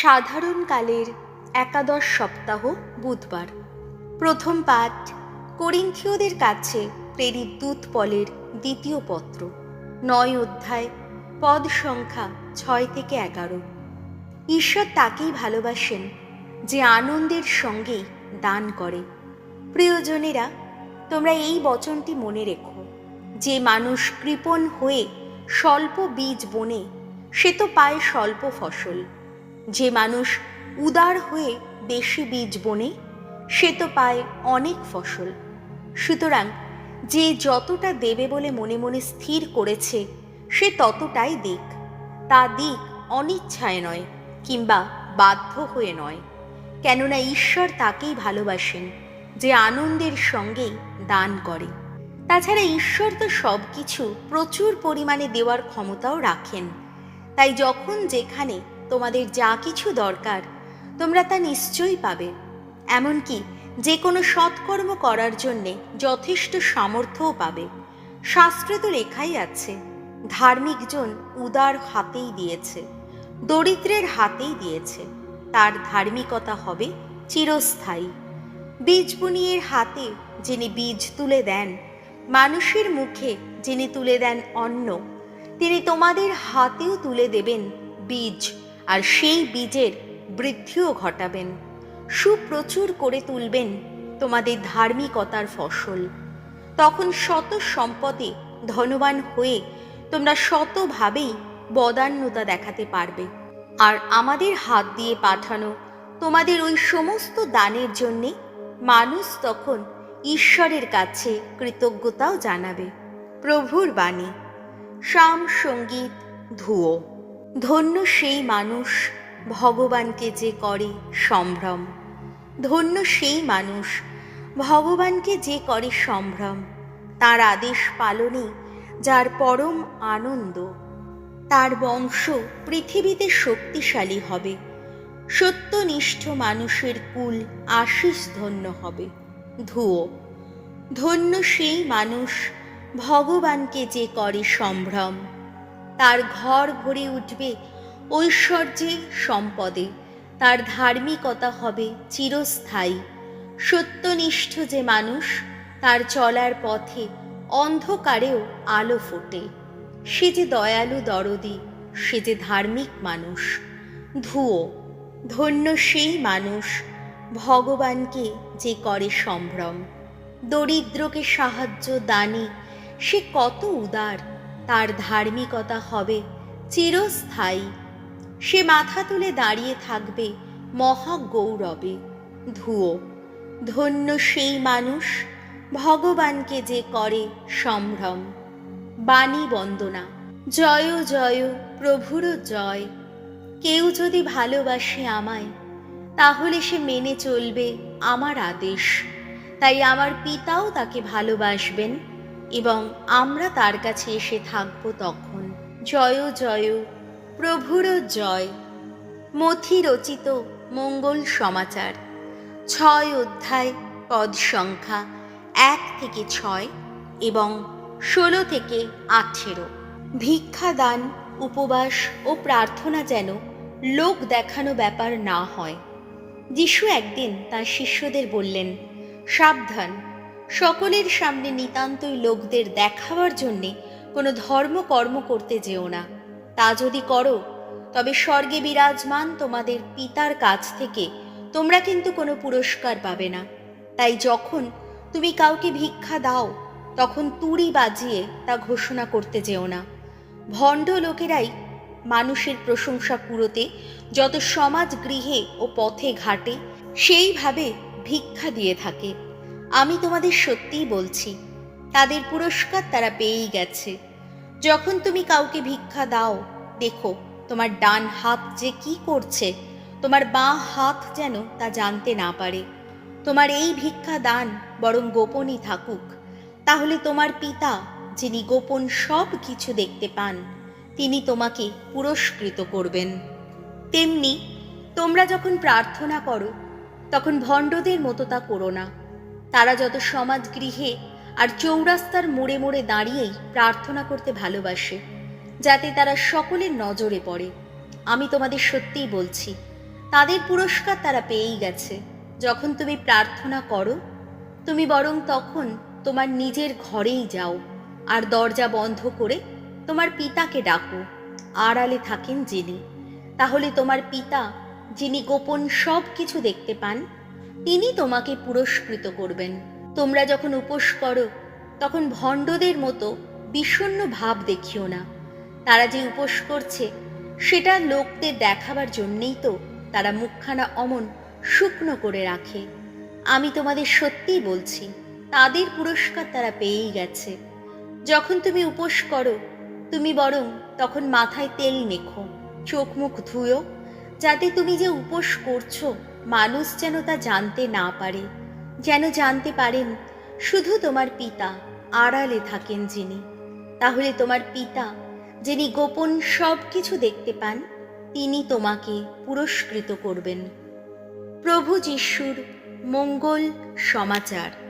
সাধারণকালের একাদশ সপ্তাহ বুধবার। প্রথম পাঠ, করিন্থীয়দের কাছে প্রেরিত দূত পলের দ্বিতীয় পত্র, নয় অধ্যায়, পদ সংখ্যা ছয় থেকে এগারো। ঈশ্বর তাকেই ভালোবাসেন, যে আনন্দের সঙ্গেই দান করে। প্রিয়জনেরা, তোমরা এই বচনটি মনে রেখো, যে মানুষ কৃপণ হয়ে স্বল্প বীজ বনে, সে তো পায় স্বল্প ফসল। যে মানুষ উদার হয়ে বেশি বীজ বনে, সে তো পায় অনেক ফসল। সুতরাং যে যতটা দেবে বলে মনে মনে স্থির করেছে, সে ততটাই দিক। তা দিক অনিচ্ছায় নয়, কিংবা বাধ্য হয়ে নয়। কেননা ঈশ্বর তাকেই ভালোবাসেন, যে আনন্দের সঙ্গেই দান করে। তাছাড়া ঈশ্বর তো সব কিছু প্রচুর পরিমাণে দেওয়ার ক্ষমতাও রাখেন। তাই যখন যেখানে তোমাদের যা কিছু দরকার, তোমরা তা নিশ্চয়ই পাবে। এমনকি যে কোনো সৎকর্ম করার জন্যে যথেষ্ট সামর্থ্যও পাবে। শাস্ত্রে তো লেখাই আছে, ধার্মিকজন উদার হাতেই দিয়েছে, দরিদ্রের হাতেই দিয়েছে, তার ধার্মিকতা হবে চিরস্থায়ী। বীজ বুনিয়ের হাতে যিনি বীজ তুলে দেন, মানুষের মুখে যিনি তুলে দেন অন্ন, তিনি তোমাদের হাতেও তুলে দেবেন বীজ। আর সেই বীজের বৃদ্ধিও ঘটাবেন। সুপ্রচুর করে তুলবেন তোমাদের ধার্মিকতার ফসল। তখন শত সম্পদে ধনবান হয়ে তোমরা শতভাবেই বদান্যতা দেখাতে পারবে। আর আমাদের হাত দিয়ে পাঠানো তোমাদের ওই সমস্ত দানের জন্যে মানুষ তখন ঈশ্বরের কাছে কৃতজ্ঞতাও জানাবে। প্রভুর বাণী। শাম সংগীত ধুয়ো ধন্য সেই মানুষ ভগবানকে যে করে সম্ভ্রম। ধন্য সেই মানুষ ভগবানকে যে করে সম্ভ্রম। তার আদেশ পালনে যার পরম আনন্দ, তার বংশ পৃথিবীতে শক্তিশালী হবে। সত্যনিষ্ঠ মানুষের কুল আশিস ধন্য হবে। ধুয়ো ধন্য সেই মানুষ ভগবানকে যে করে সম্ভ্রম। তার ঘর ভরে উঠবে ঐশ্বর্যে সম্পদে। তার ধার্মিকতা হবে চিরস্থায়ী। সত্যনিষ্ঠ যে মানুষ, তার চলার পথে অন্ধকারেও আলো ফোটে। সে যে দয়ালু দরদি, সে যে ধার্মিক মানুষ। ধুয়ো, ধন্য সেই মানুষ, ভগবানকে যে করে সম্ভ্রম। দরিদ্রকে সাহায্য দানে, সে কত উদার। তার ধার্মিকতা হবে চিরস্থায়ী। সে মাথা তুলে দাঁড়িয়ে থাকবে মহা গৌরবে ধুয়ো, ধন্য সেই মানুষ ভগবানকে যে করে সম্ভ্রম। বাণী বন্দনা, জয় জয়, প্রভুর জয়। কেউ যদি ভালোবাসে আমায়, তাহলে সে মেনে চলবে আমার আদেশ। তাই আমার পিতাও তাকে ভালোবাসবেন এবং আমরা তার কাছে এসে থাকব তখন। জয় জয় প্রভুর জয়। মথি রচিত মঙ্গল সমাচার। ছয় অধ্যায়, পদ সংখ্যা এক থেকে ছয় এবং ষোলো থেকে আঠেরো। ভিক্ষাদান, উপবাস ও প্রার্থনা যেন লোক দেখানো ব্যাপার না হয়। যিশু একদিন তার শিষ্যদের বললেন, সাবধান সকলের সামনে নিতান্তই লোকদের দেখাবার জন্যে কোনো ধর্মকর্ম করতে যেও না। তা যদি করো, তবে স্বর্গে বিরাজমান তোমাদের পিতার কাছ থেকে তোমরা কিন্তু কোনো পুরস্কার পাবে না। তাই যখন তুমি কাউকে ভিক্ষা দাও, তখন তুড়ি বাজিয়ে তা ঘোষণা করতে যেও না। ভণ্ড লোকেরাই মানুষের প্রশংসা কুড়োতে যত সমাজ গৃহে ও পথে ঘাটে, সেইভাবে ভিক্ষা দিয়ে থাকে। আমি তোমাদের সত্যিই বলছি, তাদের পুরস্কার তারা পেয়েই গেছে। যখন তুমি কাউকে ভিক্ষা দাও, দেখো, তোমার ডান হাত যে কি করছে, তোমার বাঁ হাত যেন তা জানতে না পারে। তোমার এই ভিক্ষা দান বরং গোপনই থাকুক। তাহলে তোমার পিতা, যিনি গোপন সব কিছু দেখতে পান, তিনি তোমাকে পুরস্কৃত করবেন। তেমনি তোমরা যখন প্রার্থনা করো, তখন ভণ্ডদের মতো তা করো না। তারা যত সমাজ গৃহে আর চৌরাস্তার মোড়ে মোড়ে দাঁড়িয়েই প্রার্থনা করতে ভালোবাসে, যাতে তারা সকলের নজরে পড়ে। আমি তোমাদের সত্যিই বলছি, তাদের পুরস্কার তারা পেয়েই গেছে। যখন তুমি প্রার্থনা করো, তুমি বরং তখন তোমার নিজের ঘরেই যাও আর দরজা বন্ধ করে তোমার পিতাকে ডাকো। আড়ালে থাকেন যিনি। তাহলে তোমার পিতা, যিনি গোপন সব কিছু দেখতে পান তিনি তোমাকে পুরস্কৃত করবেন। তোমরা যখন উপোস করো, তখন ভণ্ডদের মতো বিষণ্ণ ভাব দেখিও না। তারা যে উপোস করছে, সেটা লোকদের দেখাবার জন্যেই তো তারা মুখখানা অমন শুকনো করে রাখে। আমি তোমাদের সত্যিই বলছি, তাদের পুরস্কার তারা পেয়েই গেছে। যখন তুমি উপোস করো, তুমি বরং তখন মাথায় তেল মেখো, চোখ মুখ ধুয়ো, যাতে তুমি যে উপোস করছ মানুষ যেন তা জানতে না পারে, যেন জানতে পারেন শুধু তোমার পিতা আড়ালে থাকেন যিনি। তাহলে তোমার পিতা, যিনি গোপন সব কিছু দেখতে পান, তিনি তোমাকে পুরস্কৃত করবেন। প্রভু যিশুর মঙ্গল সমাচার।